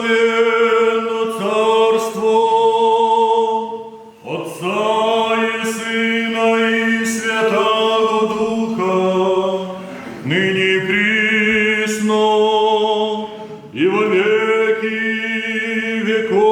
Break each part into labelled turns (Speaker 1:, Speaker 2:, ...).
Speaker 1: благословенно царство Отца и Сына и Святого Духа, ныне присно и во веки веков.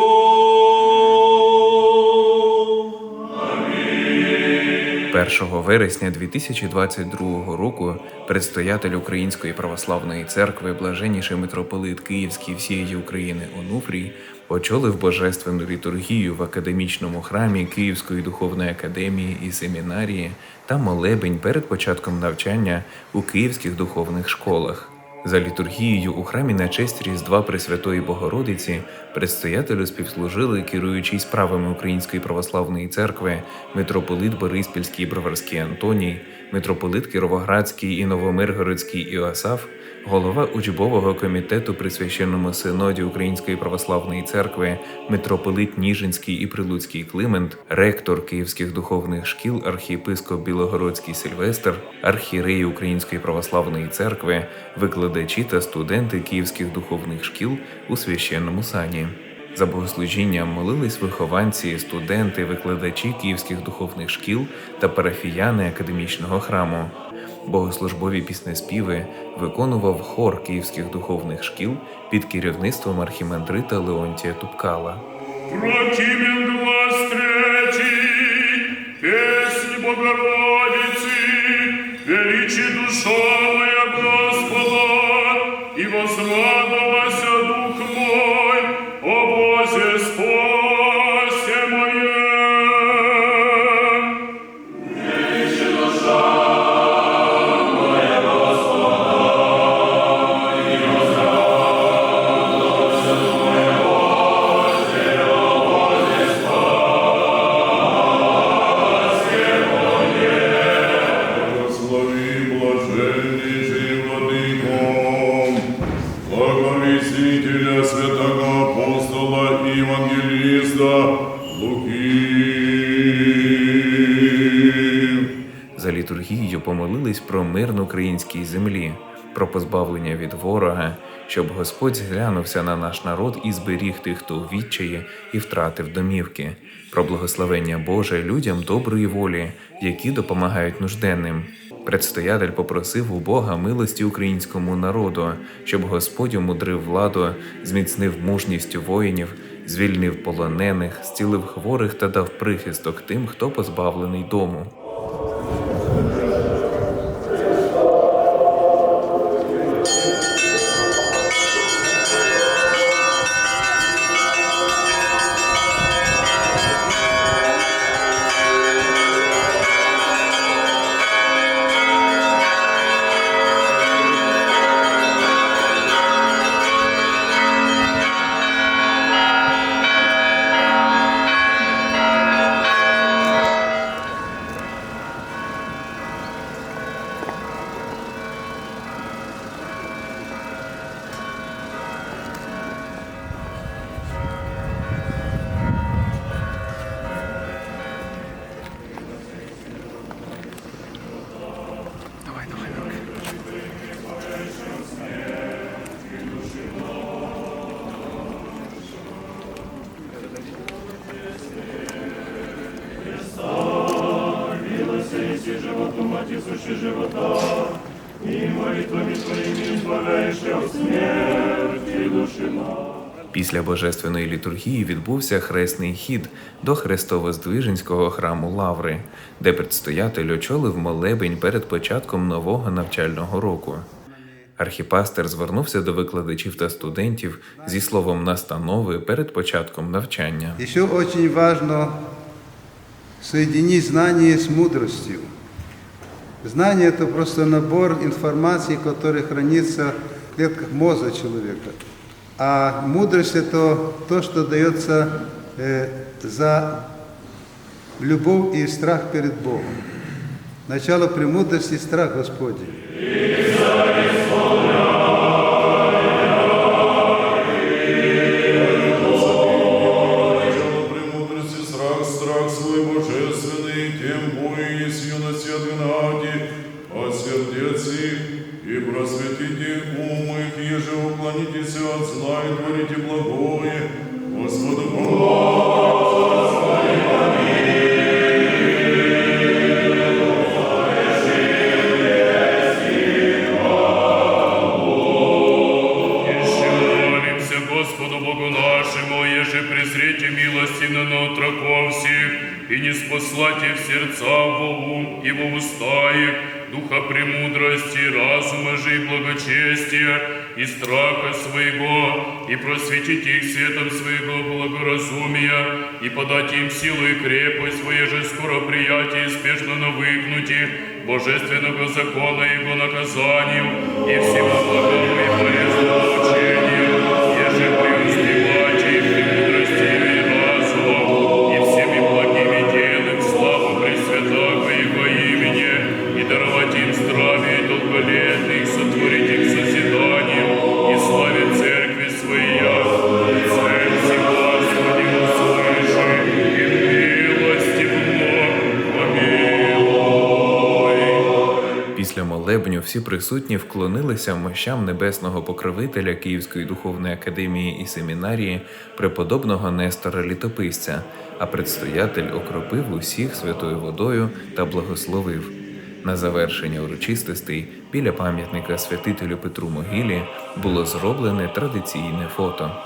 Speaker 2: 1 вересня 2022 року предстоятель Української православної церкви, блаженніший митрополит Київський всієї України Онуфрій очолив божественну літургію в академічному храмі Київської духовної академії і семінарії та молебень перед початком навчання у київських духовних школах. За літургією у храмі на честь Різдва Пресвятої Богородиці предстоятелю співслужили керуючий справами Української православної церкви митрополит Бориспільський Броварський Антоній, митрополит Кіровоградський і Новомиргородський Іосаф, голова учбового комітету при священному синоді Української православної церкви, митрополит Ніжинський і Прилуцький Климент, ректор Київських духовних шкіл, архієпископ Білогородський Сильвестр, архієреї Української православної церкви, викладачі та студенти Київських духовних шкіл у священному сані. За богослужінням молились вихованці, студенти, викладачі київських духовних шкіл та парафіяни академічного храму. Богослужбові піснеспіви виконував хор київських духовних шкіл під керівництвом архімандрита Леонтія Тупкала.
Speaker 3: Прокимен глаз третий, песни Богородиці, величі душа моя Господа, і возрадовался
Speaker 2: помолились про мир на українській землі, про позбавлення від ворога, щоб Господь зглянувся на наш народ і зберіг тих, хто відчаї і втратив домівки, про благословення Боже людям доброї волі, які допомагають нужденним. Предстоятель попросив у Бога милості українському народу, щоб Господь умудрив владу, зміцнив мужність воїнів, звільнив полонених, зцілив хворих та дав прихисток тим, хто позбавлений дому. Після божественної літургії відбувся хресний хід до Хрестово-Здвиженського храму Лаври, де предстоятель очолив молебень перед початком нового навчального року. Архіпастер звернувся до викладачів та студентів зі словом настанови перед початком навчання.
Speaker 4: Еще очень важно соединить знание с мудростью. Знание – это просто набор информации, который хранится в клетках мозга человека. А мудрость – это то, что дается э, за любовь и страх перед Богом. Начало премудрости – страх Господень.
Speaker 3: Тем более с юности отгнати, от сердец их, и просветите ум их, еже уклонитесь от зла и творите благое, Господу Богу.
Speaker 5: И не спослати в сердца во ум и во уста их, духа премудрости, разума же и благочестия, и страха своего, и просветить их светом своего благоразумия, и подать им силу и крепость, свое же скоро приятие, спешно навыкнути, божественного закона его наказанию, и всего благому и полезному
Speaker 2: молебню всі присутні вклонилися мощам небесного покровителя Київської духовної академії і семінарії преподобного Нестора Літописця, а предстоятель окропив усіх святою водою та благословив. На завершення урочистостей біля пам'ятника святителю Петру Могилі було зроблене традиційне фото.